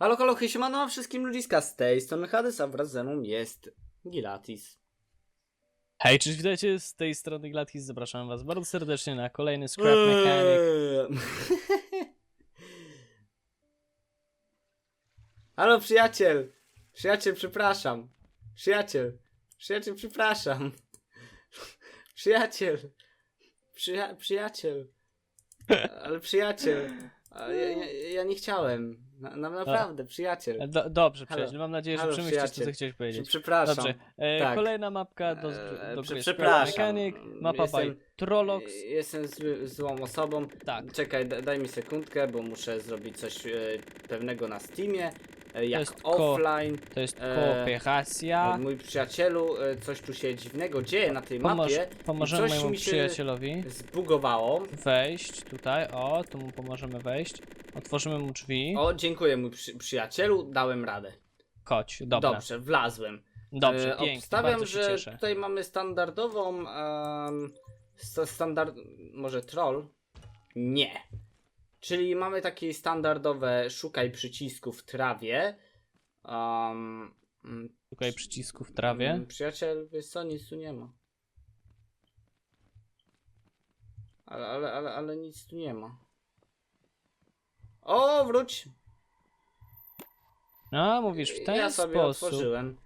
Halo, halo, hej, siemano wszystkim ludziska z tej strony Hades, a wraz ze mną jest Gilatis. Hej, cześć, witajcie z tej strony Gladkis. Zapraszam was bardzo serdecznie na kolejny Scrap Mechanic. Eee. Halo, przyjaciel! Przyjaciel, przepraszam. Przyjaciel. Przyjaciel, przepraszam. Przyjaciel. Przyja przyjaciel. Ale przyjaciel. Ja, ja, ja nie chciałem. Na, na, naprawdę, przyjaciel. Do, dobrze, przyjaciel, mam nadzieję, że przemyślisz, co chciałeś powiedzieć. Przepraszam. Dobrze, e, tak. kolejna mapka do, Eee, do prze- przepraszam. Mechanic, mapa Jestem- by. Jestem zły, złą osobą. Tak, Czekaj, da, daj mi sekundkę, bo muszę zrobić coś e, pewnego na Steamie. E, jak jest ko- offline. to jest e, kooperacja. Mój przyjacielu, e, coś tu się dziwnego dzieje na tej Pomoż, mapie. pomożemy coś mojemu mi się- przyjacielowi Zbugowało. wejść tutaj, o, tu mu pomożemy wejść. Otworzymy mu drzwi. O, dziękuję mój przy, przyjacielu, dałem radę. Chodź, dobra. Dobrze, wlazłem. Dobrze, E, pięknie, Obstawiam, bardzo się że cieszę. tutaj mamy standardową. Um, standard. Może troll? Nie. Czyli mamy takie standardowe szukaj przycisku w trawie. Um, Szukaj przycisku w trawie. mm, Przyjaciel, wiesz co, nic tu nie ma. Ale, ale, ale, ale nic tu nie ma. O, wróć! No, mówisz w ten ja sobie sposób. otworzyłem.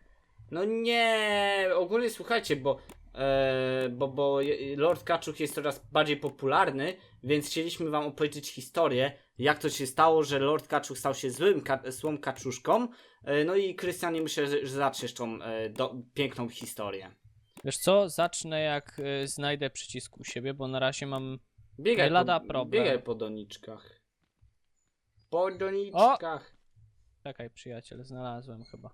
No nie, ogólnie słuchajcie, bo, e, bo, bo Lord Kaczuch jest coraz bardziej popularny, więc chcieliśmy wam opowiedzieć historię, jak to się stało, że Lord Kaczuch stał się złym ka złą kaczuszką. E, no i Krystianie myślę, że, że zaczniesz tą e, do, piękną historię. Wiesz co, zacznę jak y, znajdę przycisk u siebie, bo na razie mam... Biegaj Lada po, problem. biegaj po doniczkach. Po doniczkach. Czekaj, przyjaciel, znalazłem chyba.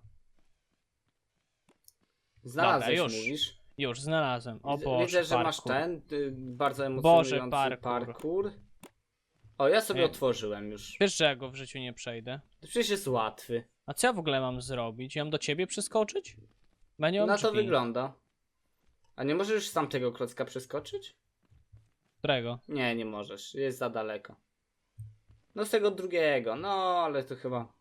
Znalazłeś, już. mówisz. Już, znalazłem. O Widzę- Boże, Widzę, że masz parkour. ten y, bardzo emocjonujący parkour. parkour. O, ja sobie Nie. otworzyłem już. Wiesz, że ja go w życiu nie przejdę. Przecież jest łatwy. A co ja w ogóle mam zrobić? Ja mam do ciebie przeskoczyć? Na to drzwi. wygląda. A nie możesz już z tamtego klocka przeskoczyć? Którego? Nie, nie możesz. Jest za daleko. No z tego drugiego. No, ale to chyba...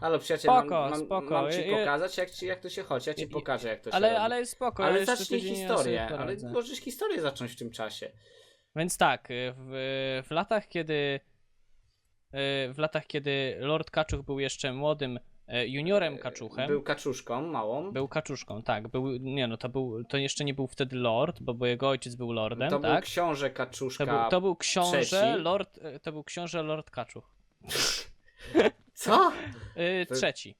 Halo przyjaciel, Spoko, mam, mam, spoko. mam ci Je- pokazać jak, ci, jak to się chodzi. Ja ci Je- pokażę jak to się Ale, robi. ale spoko, ale jeszcze zacznij tydzień ja historię. sobie Ale poradzę. możesz historię zacząć w tym czasie. Więc tak, y, w, w latach kiedy y, w latach kiedy Lord Kaczuch był jeszcze młodym y, juniorem kaczuchem, Był kaczuszką małą. był kaczuszką, tak, był, nie no, to był, to jeszcze nie był wtedy lord, bo, bo jego ojciec był lordem, to był tak? książę To kaczuszka. był, to był książę trzeci. lord, y, to był książę lord Kaczuch. Co? Y, To- trzeci.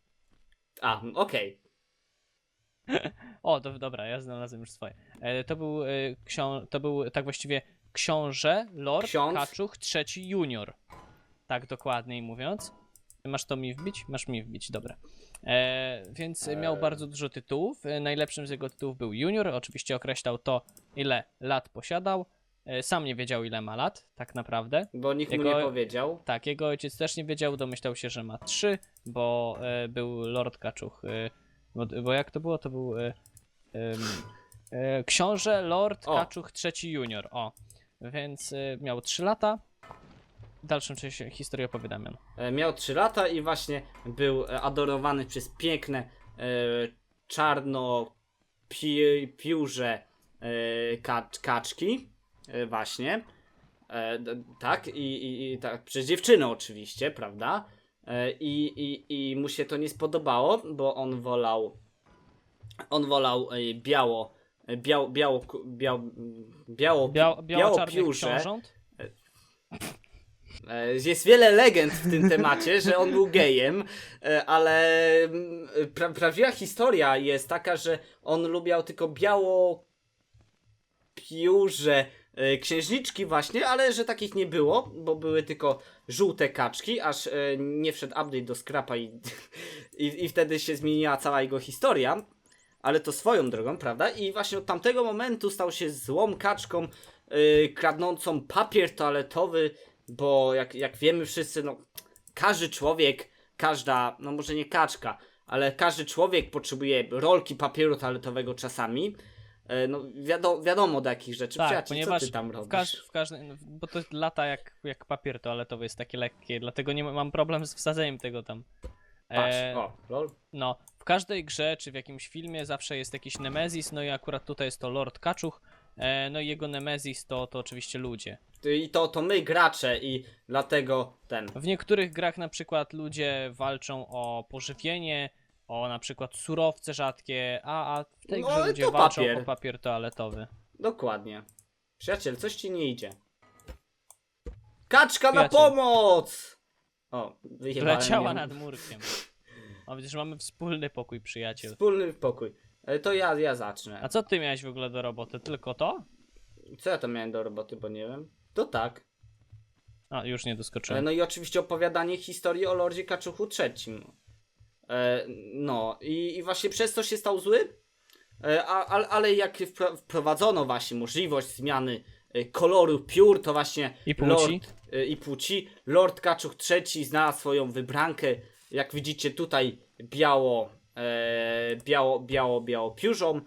A, okej. O, do, dobra, ja znalazłem już swoje. E, to był y, ksią, to był tak właściwie książę lord Ksiądz? Kaczuch trzeci junior. Tak dokładniej mówiąc. Masz to mi wbić? Masz mi wbić, dobra. E, więc miał Eee. bardzo dużo tytułów. E, najlepszym z jego tytułów był junior. Oczywiście określał to, ile lat posiadał. E, sam nie wiedział, ile ma lat, tak naprawdę. Bo nikt mu Jego- nie powiedział. Tak, jego ojciec też nie wiedział, domyślał się, że ma trzy, bo e, był Lord Kaczuch. E, bo, bo jak to było? To był książę Lord O. Kaczuch III Junior. O, więc e, miał trzy lata. W dalszym czasie historię opowiadam. E, Miał 3 lata i właśnie był adorowany przez piękne e, czarno pi, piórze e, kacz, kaczki. E, właśnie. E, tak, i, i, i tak, przez dziewczynę oczywiście, prawda? E, i, i, I mu się to nie spodobało, bo on wolał on wolał biało biało, biało, biało, biało, Biał, biało-czarny białopiórze. książąt. E, Jest wiele legend w tym temacie, że on był gejem, ale pra prawdziwa historia jest taka, że on lubiał tylko biało piórze księżniczki właśnie, ale że takich nie było, bo były tylko żółte kaczki, aż e, nie wszedł update do skrapa i, i, i wtedy się zmieniła cała jego historia. Ale to swoją drogą, prawda? I właśnie od tamtego momentu stał się złą kaczką, yy, kradnącą papier toaletowy, bo jak, jak wiemy wszyscy, no każdy człowiek, każda, no może nie kaczka, ale każdy człowiek potrzebuje rolki papieru toaletowego czasami. E, no wiadomo, wiadomo do jakich rzeczy. Tak, ponieważ co ty tam w, robisz? każ, w każdym, bo to lata jak, jak papier toaletowy jest takie lekkie, dlatego nie ma- mam problem z wsadzeniem tego tam. Patrz, E, o, lol. No, w każdej grze czy w jakimś filmie zawsze jest jakiś Nemezis, no i akurat tutaj jest to Lord Kaczuch, e, no i jego Nemezis to, to oczywiście ludzie. I to, to my gracze i dlatego ten. W niektórych grach na przykład ludzie walczą o pożywienie, o na przykład surowce rzadkie, a, a w tej No, grze ale ludzie to walczą papier. o papier toaletowy. Dokładnie. Przyjaciel, coś ci nie idzie. Kaczka na Przyjaciel. pomoc! O, wyjebałem Leciała ją. nad murkiem. O, widzisz, mamy wspólny pokój, przyjaciel. Wspólny pokój. E, To ja, ja zacznę. A co ty miałeś w ogóle do roboty? Tylko to? Co ja to miałem do roboty, bo nie wiem. To tak. A, już nie E, doskoczyłem. No i oczywiście opowiadanie historii o Lordzie Kaczuchu III. E, no i, i właśnie przez to się stał zły. E, a, ale, ale jak wpro- wprowadzono właśnie możliwość zmiany e, koloru piór, to właśnie I płci. Lord, i płci. Lord Kaczuch III znalazł swoją wybrankę. Jak widzicie tutaj biało, biało, biało, biało piórzą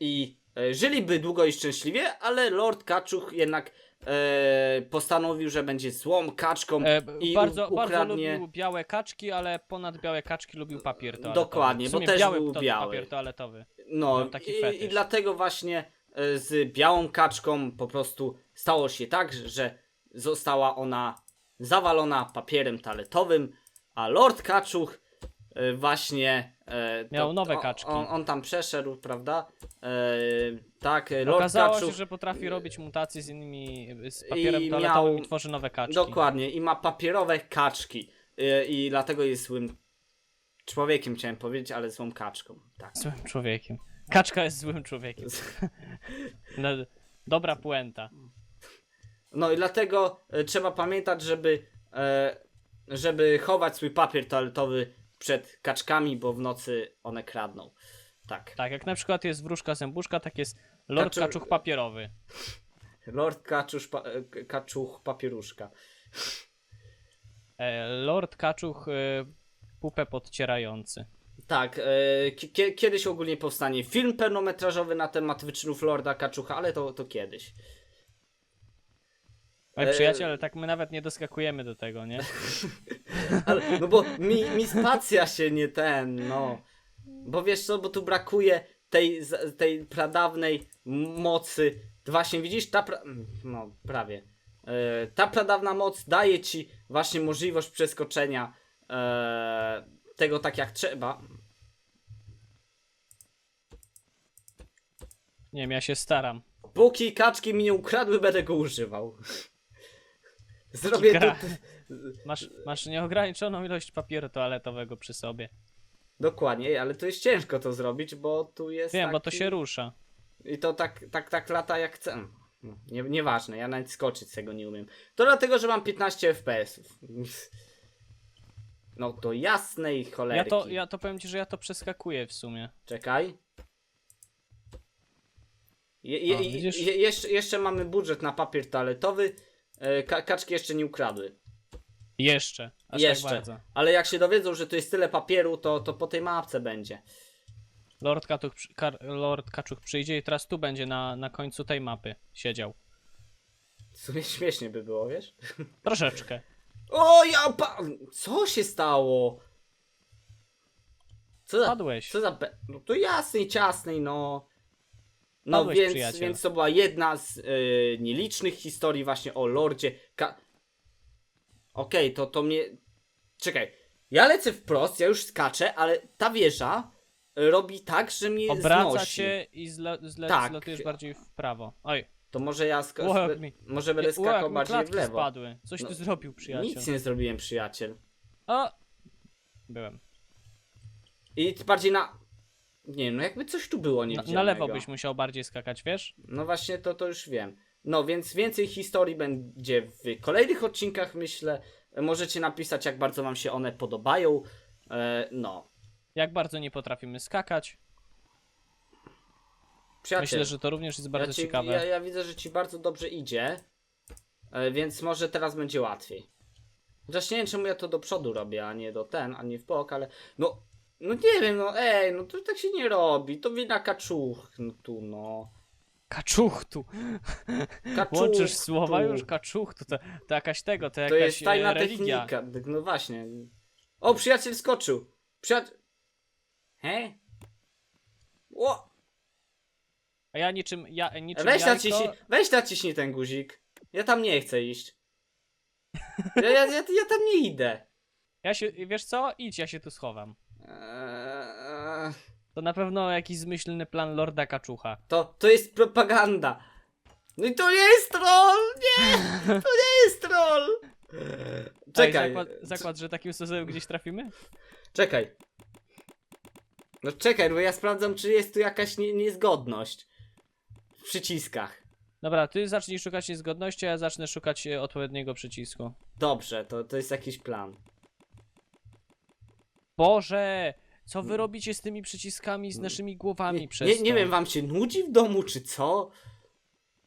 i żyliby długo i szczęśliwie, ale Lord Kaczuch jednak e, postanowił, że będzie złą kaczką E, b- i bardzo, ukradnie... bardzo lubił białe kaczki, ale ponad białe kaczki lubił papier toaletowy. Dokładnie, w bo też biały był to, biały. papier toaletowy. No taki i, fetysz. i dlatego właśnie e, z białą kaczką po prostu stało się tak, że została ona zawalona papierem toaletowym, a Lord Kaczuch właśnie e, Miał nowe kaczki. On, on tam przeszedł, prawda? E, tak, e, Lord Okazało się, że potrafi robić mutacje z innymi, z papierem I toaletowym miał- i tworzy nowe kaczki. dokładnie i ma papierowe kaczki e, i dlatego jest złym człowiekiem, chciałem powiedzieć, ale złą kaczką. Tak. Złym człowiekiem. Kaczka jest złym człowiekiem. No, dobra puenta. No i dlatego e, trzeba pamiętać, żeby, e, żeby chować swój papier toaletowy przed kaczkami, bo w nocy one kradną. Tak. Tak, jak na przykład jest wróżka zębuszka, tak jest Lord Kaczu- Kaczuch papierowy. Lord Kaczusz, pa, Kaczuch papieruszka. E, Lord Kaczuch e, pupę podcierający. Tak, e, ki- kie- kiedyś ogólnie powstanie film pełnometrażowy na temat wyczynów Lorda Kaczucha, ale to, to kiedyś. Oj, E, przyjaciele, tak my nawet nie doskakujemy do tego, nie? Ale, no bo mi, mi spacja się nie ten, no. Bo wiesz co, bo tu brakuje tej, z- tej pradawnej mocy. Właśnie widzisz, ta pra... no prawie. E, ta pradawna moc daje ci właśnie możliwość przeskoczenia e, tego tak jak trzeba. Nie wiem, ja się staram. Póki kaczki mi nie ukradły, będę go używał. Zrobię to... Gra. Masz, masz nieograniczoną ilość papieru toaletowego przy sobie. Dokładnie, ale to jest ciężko to zrobić, bo tu jest Wiem, bo to taki- się rusza. I to tak, tak, tak lata jak chcę. No, Nie, nieważne, ja nawet skoczyć z tego nie umiem. To dlatego, że mam 15 FPS-ów. No to jasnej cholerki. Ja to, ja to powiem ci, że ja to przeskakuję w sumie. Czekaj. Je, je, O, je, jeszcze, jeszcze mamy budżet na papier toaletowy. E, Ka kaczki jeszcze nie ukradły. Jeszcze. Aż jeszcze. tak bardzo. Ale jak się dowiedzą, że to jest tyle papieru, to, to po tej mapce będzie. Lord, przy- Kar, Lord Kaczuch przyjdzie i teraz tu będzie na, na końcu tej mapy siedział. W sumie śmiesznie by było, wiesz? Troszeczkę. O, ja pa... Co się stało? Co za... Padłeś. Co za... Be... No to jasnej, ciasnej, no. No Padłeś, więc, przyjaciel. więc to była jedna z y, nielicznych historii właśnie o Lordzie. Ka... Okej, to, to mnie... Czekaj. Ja lecę wprost, ja już skaczę, ale ta wieża robi tak, że mnie Obraca znosi. się i zle, zle, Tak. zlatujesz bardziej w prawo. Oj, To może ja sk... Jak mi- może będę skakał mi bardziej w lewo. spadły. Coś No, ty zrobił, przyjaciel. Nic nie zrobiłem, przyjaciel. O! Byłem. I bardziej na... Nie wiem, no jakby coś tu było Na, niewidzialnego. na lewo byś musiał bardziej skakać, wiesz? No właśnie, to, to już wiem. No więc więcej historii będzie w kolejnych odcinkach, myślę. Możecie napisać, jak bardzo wam się one podobają. E, no. Jak bardzo nie potrafimy skakać. Przyjaciel, Myślę, że to również jest bardzo ja ci- ciekawe. Ja, ja widzę, że ci bardzo dobrze idzie. E, więc może teraz będzie łatwiej. Chociaż nie wiem, czemu ja to do przodu robię, a nie do ten, a nie w bok, ale... No, No nie wiem, no ej, no to tak się nie robi. To wina kaczuch, no tu no. Kaczuchtu. Kaczuch, Łączysz słowa tu. już kaczuchtu. To, to jakaś tego, to To jakaś jest tajna e, religia. technika. No właśnie. O, przyjaciel skoczył. Przyjaciel... He? O, A ja niczym, ja, niczym weź jajko, naciśnij, weź naciśnij ten guzik. Ja tam nie chcę iść. Ja, ja, ja, ja tam nie idę. Ja się, wiesz co? Idź, ja się tu schowam. Eee, To na pewno jakiś zmyślny plan Lorda Kaczucha. To, to jest propaganda. No i to nie jest troll! Nie! To nie jest troll! Czekaj, Ej, zakład, zakład, że takim sposobem gdzieś trafimy? czekaj. No czekaj, bo ja sprawdzam, czy jest tu jakaś nie, niezgodność w przyciskach. Dobra, ty zacznij szukać niezgodności, a ja zacznę szukać e, odpowiedniego przycisku. Dobrze, to, to jest jakiś plan. Boże! Co wy robicie z tymi przyciskami, z naszymi głowami Nie, przez nie, to? nie wiem, wam się nudzi w domu, czy co?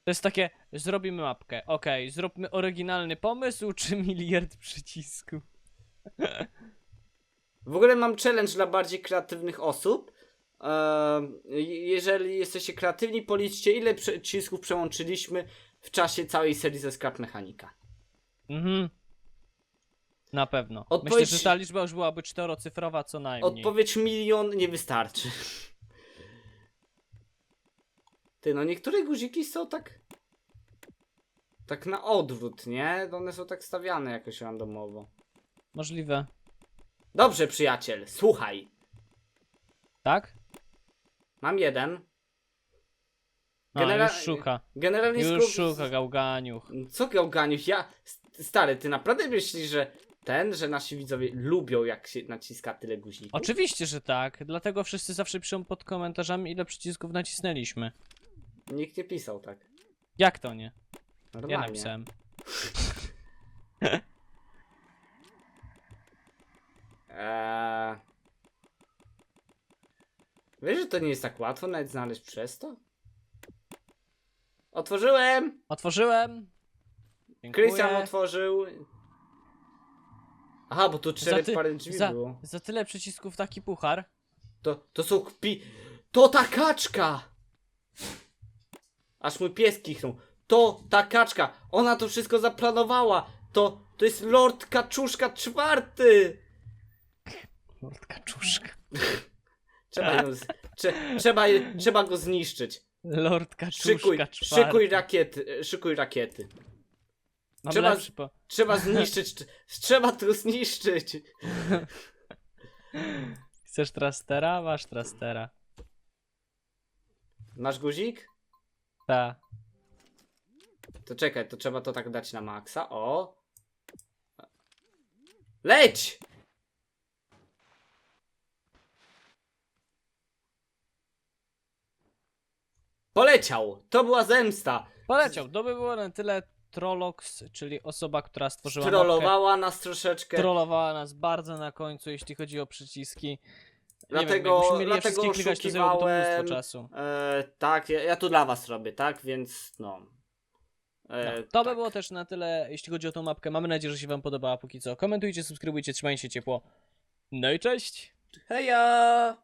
To jest takie, zrobimy mapkę. Okej, zróbmy oryginalny pomysł, czy miliard przycisków? W ogóle mam challenge dla bardziej kreatywnych osób. Ehm, jeżeli jesteście kreatywni, policzcie ile przycisków przełączyliśmy w czasie całej serii ze Scrap Mechanika. Mhm. Na pewno. Odpowiedź- Myślę, że ta liczba już byłaby czterocyfrowa co najmniej. Odpowiedź milion nie wystarczy. Ty, no niektóre guziki są tak... Tak na odwrót, nie? One są tak stawiane jakoś randomowo. Możliwe. Dobrze, przyjaciel, słuchaj. Tak? Mam jeden. A, Genera- już szuka. Generalnie Już skup- szuka gałganiuch. Co gałganiuch? Ja... st- Stary, ty naprawdę myślisz, że ten, że nasi widzowie lubią jak się naciska tyle guzików? Oczywiście, że tak. Dlatego wszyscy zawsze piszą pod komentarzami, ile przycisków nacisnęliśmy. Nikt nie pisał tak. Jak to nie? Ja Normalnie. napisałem. Eee... Wiesz, że to nie jest tak łatwo nawet znaleźć przez to? Otworzyłem! Otworzyłem. Dziękuję. Krystian otworzył. Aha, bo tu cztery ty- pary drzwi za, było. za tyle przycisków taki puchar. To, to są kpi... To ta kaczka! Aż mój pies kichnął. To ta kaczka! Ona to wszystko zaplanowała! To, to jest Lord Kaczuszka czwarty! Lord Kaczuszka. Trzeba, ją z... Trze... trzeba, trzeba go zniszczyć. Lord Kaczuszka Szykuj, czwarty. szykuj rakiety, szykuj rakiety. Mam trzeba- lepszy po... Trzeba zniszczyć, trzeba to zniszczyć. Chcesz trastera? Masz trastera. Masz guzik? Ta. To czekaj, to trzeba to tak dać na maksa. O. Leć! Poleciał! To była zemsta! Poleciał. To by było na tyle Trollox, czyli osoba, która stworzyła mapkę, Trollowała nas troszeczkę. trollowała nas bardzo na końcu, jeśli chodzi o przyciski. Dlatego- nie wiem, je dlatego wszystkie klikać, to zajęłoby to mnóstwo czasu. E, tak, ja, ja tu dla was robię, tak? Więc no. E, No, to by tak. było też na tyle, jeśli chodzi o tą mapkę. Mamy nadzieję, że się wam podobała póki co. Komentujcie, subskrybujcie, trzymajcie się ciepło. No i cześć! Heja!